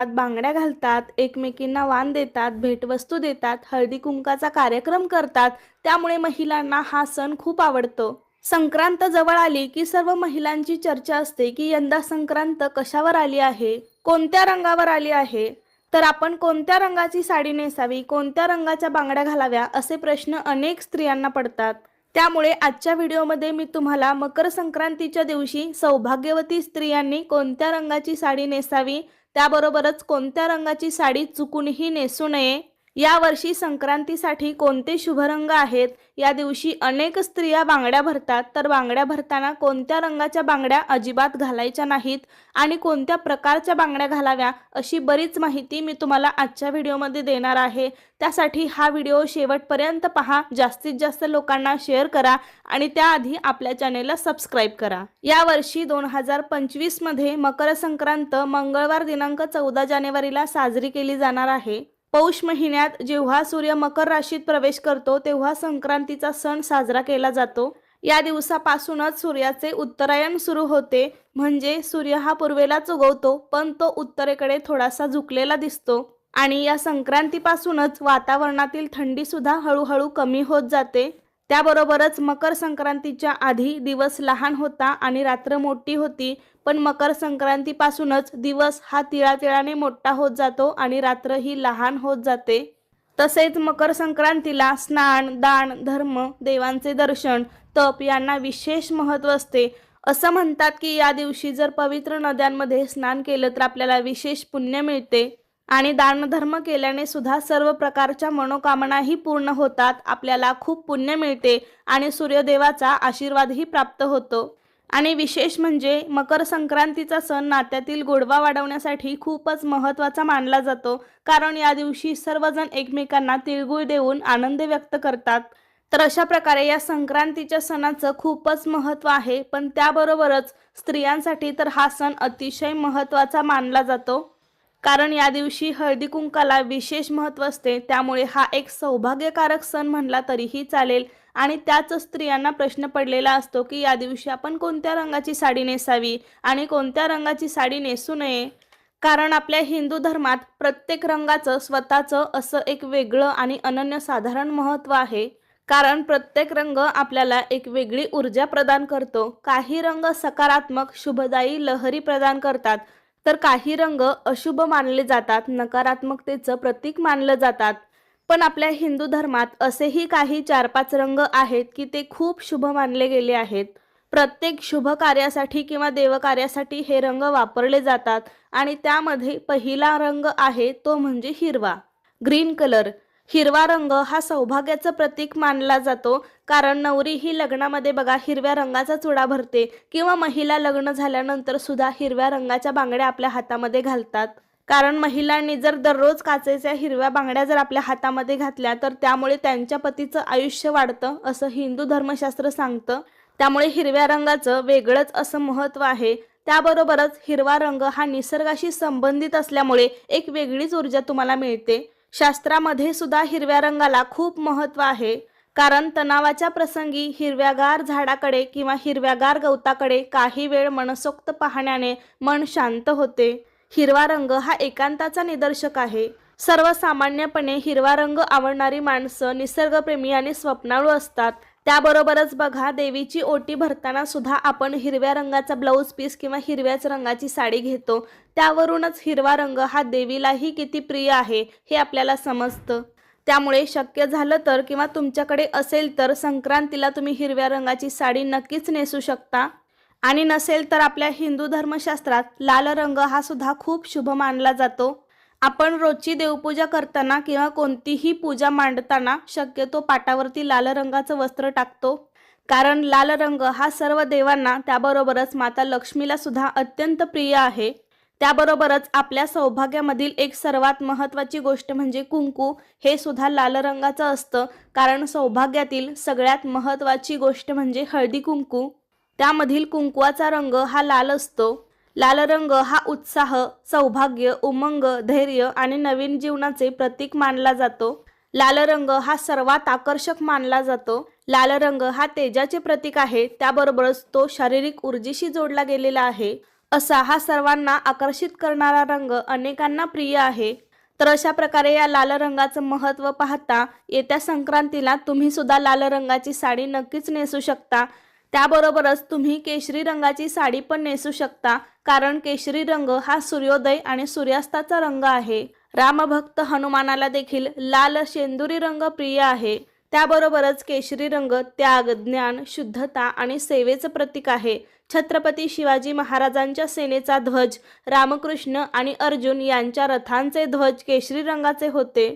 बांगड्या घालतात एकमेकींना वाण देतात भेटवस्तू देतात हळदी कुंकाचा कार्यक्रम करतात त्यामुळे महिलांना हा सण खूप आवडतो. संक्रांत जवळ आली की सर्व महिलांची चर्चा असते की यंदा संक्रांत कशावर आली आहे कोणत्या रंगावर आली आहे? तर आपण कोणत्या रंगाची साडी नेसावी कोणत्या रंगाच्या बांगड्या घालाव्या असे प्रश्न अनेक स्त्रियांना पडतात. त्यामुळे आजच्या व्हिडिओमध्ये मी तुम्हाला मकर संक्रांतीच्या दिवशी सौभाग्यवती स्त्रियांनी कोणत्या रंगाची साडी नेसावी? त्याबरोबरच कोणत्या रंगाची साडी चुकूनही नेसू नये? या वर्षी संक्रांतीसाठी कोणते शुभ रंग आहेत? या दिवशी अनेक स्त्रिया बांगड्या भरतात. तर बांगड्या भरताना कोणत्या रंगाच्या बांगड्या अजिबात घालायच्या नाहीत? आणि कोणत्या प्रकारच्या बांगड्या घालाव्या? अशी बरीच माहिती मी तुम्हाला आजच्या व्हिडिओमध्ये देणार आहे. त्यासाठी हा व्हिडिओ शेवटपर्यंत पहा. जास्तीत जास्त लोकांना शेअर करा आणि त्याआधी आपल्या चॅनेलला सबस्क्राईब करा. यावर्षी दोन हजार पंचवीसमध्ये मकर संक्रांत मंगळवार दिनांक चौदा जानेवारीला साजरी केली जाणार आहे. पौष महिन्यात जेव्हा सूर्य मकर राशीत प्रवेश करतो तेव्हा संक्रांतीचा सण साजरा केला जातो. या दिवसापासूनच सूर्याचे उत्तरायण सुरू होते. म्हणजे सूर्य हा पूर्वेलाच उगवतो पण तो उत्तरेकडे थोडासा झुकलेला दिसतो. आणि या संक्रांतीपासूनच वातावरणातील थंडी सुद्धा हळूहळू कमी होत जाते. त्याबरोबरच मकर संक्रांतीच्या आधी दिवस लहान होता आणि रात्र मोठी होती पण मकर संक्रांतीपासूनच दिवस हा तिळातिळाने मोठा होत जातो आणि रात्र ही लहान होत जाते. तसेच मकर संक्रांतीला स्नान दान धर्म देवांचे दर्शन तप यांना विशेष महत्त्व असते. असं म्हणतात की या दिवशी जर पवित्र नद्यांमध्ये स्नान केलं तर आपल्याला विशेष पुण्य मिळते. आणि दानधर्म केल्याने सुद्धा सर्व प्रकारच्या मनोकामनाही पूर्ण होतात. आपल्याला खूप पुण्य मिळते आणि सूर्यदेवाचा आशीर्वादही प्राप्त होतो. आणि विशेष म्हणजे मकर संक्रांतीचा सण नात्यातील गोडवा वाढवण्यासाठी खूपच महत्त्वाचा मानला जातो. कारण या दिवशी सर्वजण एकमेकांना तिळगुळ देऊन आनंद व्यक्त करतात. तर अशा प्रकारे या संक्रांतीच्या सणाचं खूपच महत्त्व आहे. पण त्याबरोबरच स्त्रियांसाठी तर हा सण अतिशय महत्त्वाचा मानला जातो. कारण या दिवशी हळदी कुंकाला विशेष महत्त्व असते. त्यामुळे हा एक सौभाग्यकारक सण म्हणला तरीही चालेल. आणि त्याच स्त्रियांना प्रश्न पडलेला असतो की या दिवशी आपण कोणत्या रंगाची साडी नेसावी आणि कोणत्या रंगाची साडी नेसू नये? कारण आपल्या हिंदू धर्मात प्रत्येक रंगाचं स्वतःचं असं एक वेगळं आणि अनन्यसाधारण महत्त्व आहे. कारण प्रत्येक रंग आपल्याला एक वेगळी ऊर्जा प्रदान करतो. काही रंग सकारात्मक शुभदायी लहरी प्रदान करतात. तर काही रंग अशुभ मानले जातात नकारात्मकतेचं प्रतीक मानलं जातात. पण आपल्या हिंदू धर्मात असेही काही चार पाच रंग आहेत की ते खूप शुभ मानले गेले आहेत. प्रत्येक शुभ कार्यासाठी किंवा देवकार्यासाठी हे रंग वापरले जातात आणि त्यामध्ये पहिला रंग आहे तो म्हणजे हिरवा. Green colour. हिरवा रंग हा सौभाग्याचं प्रतीक मानला जातो. कारण नवरी ही लग्नामध्ये बघा हिरव्या रंगाचा चुडा भरते किंवा महिला लग्न झाल्यानंतर सुद्धा हिरव्या रंगाच्या बांगड्या आपल्या हातामध्ये घालतात. कारण महिलांनी जर दररोज काचेच्या हिरव्या बांगड्या जर आपल्या हातामध्ये घातल्या तर त्यामुळे त्यांच्या पतीचं आयुष्य वाढतं असं हिंदू धर्मशास्त्र सांगतं. त्यामुळे हिरव्या रंगाचं वेगळंच असं महत्त्व आहे. त्याबरोबरच हिरवा रंग हा निसर्गाशी संबंधित असल्यामुळे एक वेगळीच ऊर्जा तुम्हाला मिळते. शास्त्रामध्ये सुद्धा हिरव्या रंगाला खूप महत्त्व आहे. कारण तणावाच्या प्रसंगी हिरव्यागार झाडाकडे किंवा हिरव्यागार गवताकडे काही वेळ मनसोक्त पाहण्याने मन शांत होते. हिरवा रंग हा एकांताचा निदर्शक आहे. सर्वसामान्यपणे हिरवा रंग आवडणारी माणसं निसर्गप्रेमी आणि स्वप्नाळू असतात. त्याबरोबरच बघा देवीची ओटी भरताना सुद्धा आपण हिरव्या रंगाचा ब्लाऊज पीस किंवा हिरव्याच रंगाची साडी घेतो. त्यावरूनच हिरवा रंग हा देवीलाही किती प्रिय आहे हे आपल्याला समजतं. त्यामुळे शक्य झालं तर किंवा तुमच्याकडे असेल तर संक्रांतीला तुम्ही हिरव्या रंगाची साडी नक्कीच नेसू शकता. आणि नसेल तर आपल्या हिंदू धर्मशास्त्रात लाल रंग हा सुद्धा खूप शुभ मानला जातो. आपण रोजची देवपूजा करताना किंवा कोणतीही पूजा मांडताना शक्यतो पाटावरती लाल रंगाचं वस्त्र टाकतो. कारण लाल रंग हा सर्व देवांना त्याबरोबरच माता लक्ष्मीला सुद्धा अत्यंत प्रिय आहे. त्याबरोबरच आपल्या सौभाग्यामधील एक सर्वात महत्त्वाची गोष्ट म्हणजे कुंकू हे सुद्धा लाल रंगाचं असतं. कारण सौभाग्यातील सगळ्यात महत्त्वाची गोष्ट म्हणजे हळदी कुंकू. त्यामधील कुंकुवाचा रंग हा लाल असतो. लाल रंग हा उत्साह सौभाग्य उमंग धैर्य आणि नवीन जीवनाचे प्रतीक मानला जातो. लाल रंग हा सर्वात आकर्षक मानला जातो. लाल रंग हा तेजाचे प्रतीक आहे. त्याबरोबरच तो शारीरिक ऊर्जेशी जोडला गेलेला आहे. असा हा सर्वांना आकर्षित करणारा रंग अनेकांना प्रिय आहे. तर अशा प्रकारे या लाल रंगाचं महत्त्व पाहता येत्या संक्रांतीला तुम्ही सुद्धा लाल रंगाची साडी नक्कीच नेसू शकता. त्याबरोबरच तुम्ही केशरी रंगाची साडी पण नेसू शकता कारण केशरी रंग हा सूर्योदय आणि सूर्यास्ताचा रंग आहे. रामभक्त हनुमानाला देखील लाल शेंदुरी रंग प्रिय आहे. त्याबरोबरच केशरी रंग त्याग ज्ञान शुद्धता आणि सेवेचं प्रतीक आहे. छत्रपती शिवाजी महाराजांच्या सेनेचा ध्वज रामकृष्ण आणि अर्जुन यांच्या रथांचे ध्वज केशरी रंगाचे होते.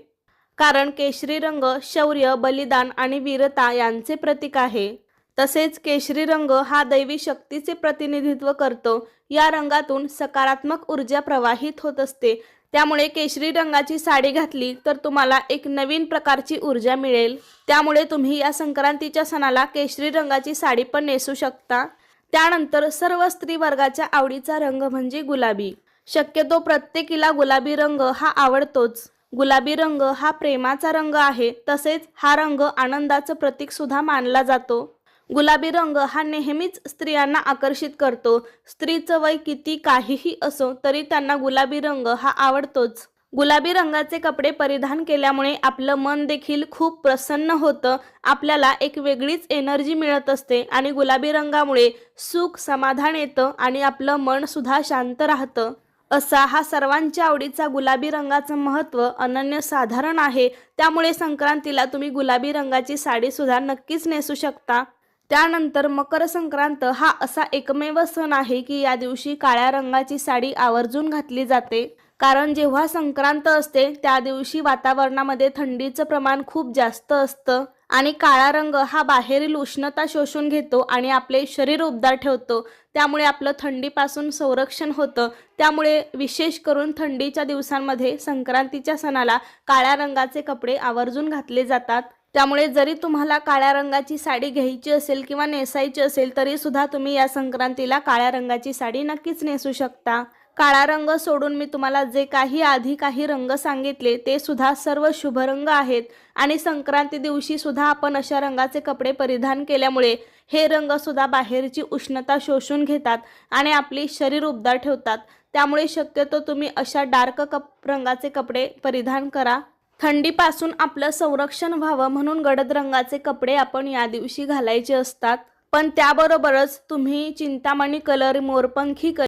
कारण केशरी रंग शौर्य बलिदान आणि वीरता यांचे प्रतीक आहे. तसेच केशरी रंग हा दैवी शक्तीचे प्रतिनिधित्व करतो. या रंगातून सकारात्मक ऊर्जा प्रवाहित होत असते. त्यामुळे केशरी रंगाची साडी घातली तर तुम्हाला एक नवीन प्रकारची ऊर्जा मिळेल. त्यामुळे तुम्ही या संक्रांतीच्या सणाला केशरी रंगाची साडी पण नेसू शकता. त्यानंतर सर्व स्त्री वर्गाच्या आवडीचा रंग म्हणजे गुलाबी. शक्यतो प्रत्येकीला गुलाबी रंग हा आवडतोच. गुलाबी रंग हा प्रेमाचा रंग आहे. तसेच हा रंग आनंदाचं प्रतीक सुद्धा मानला जातो. गुलाबी रंग हा नेहमीच स्त्रियांना आकर्षित करतो. स्त्रीचं वय किती काहीही असो तरी त्यांना गुलाबी रंग हा आवडतोच. गुलाबी रंगाचे कपडे परिधान केल्यामुळे आपलं मन देखील खूप प्रसन्न होतं. आपल्याला एक वेगळीच एनर्जी मिळत असते आणि गुलाबी रंगामुळे सुख समाधान येतं आणि आपलं मन सुद्धा शांत राहतं. असा हा सर्वांच्या आवडीचा गुलाबी रंगाचं महत्त्व अनन्यसाधारण आहे. त्यामुळे संक्रांतीला तुम्ही गुलाबी रंगाची साडीसुद्धा नक्कीच नेसू शकता. त्यानंतर मकर संक्रांत हा असा एकमेव सण आहे की या दिवशी काळ्या रंगाची साडी आवर्जून घातली जाते. कारण जेव्हा संक्रांत असते त्या दिवशी वातावरणामध्ये थंडीचं प्रमाण खूप जास्त असतं आणि काळा रंग हा बाहेरील उष्णता शोषून घेतो आणि आपले शरीर उबदार ठेवतो. त्यामुळे आपलं थंडीपासून संरक्षण होतं. त्यामुळे विशेष करून थंडीच्या दिवसांमध्ये संक्रांतीच्या सणाला काळ्या रंगाचे कपडे आवर्जून घातले जातात. त्यामुळे जरी तुम्हाला काळ्या रंगाची साडी घ्यायची असेल किंवा नेसायची असेल तरी सुद्धा तुम्ही या संक्रांतीला काळ्या रंगाची साडी नक्कीच नेसू शकता. काळा रंग सोडून मी तुम्हाला जे काही आधी काही रंग सांगितले ते सुद्धा सर्व शुभ रंग आहेत. आणि संक्रांती दिवशी सुद्धा आपण अशा रंगाचे कपडे परिधान केल्यामुळे हे रंग सुद्धा बाहेरची उष्णता शोषून घेतात आणि आपली शरीर उबदार ठेवतात. त्यामुळे शक्यतो तुम्ही अशा डार्क कप रंगाचे कपडे परिधान करा. थंडीपासून आपलं संरक्षण व्हावं म्हणून गडद रंगाचे कपडे आपण या दिवशी घालायचे असतात. पण त्याबरोबरच तुम्ही चिंतामणी कलर मोरपंखी कलर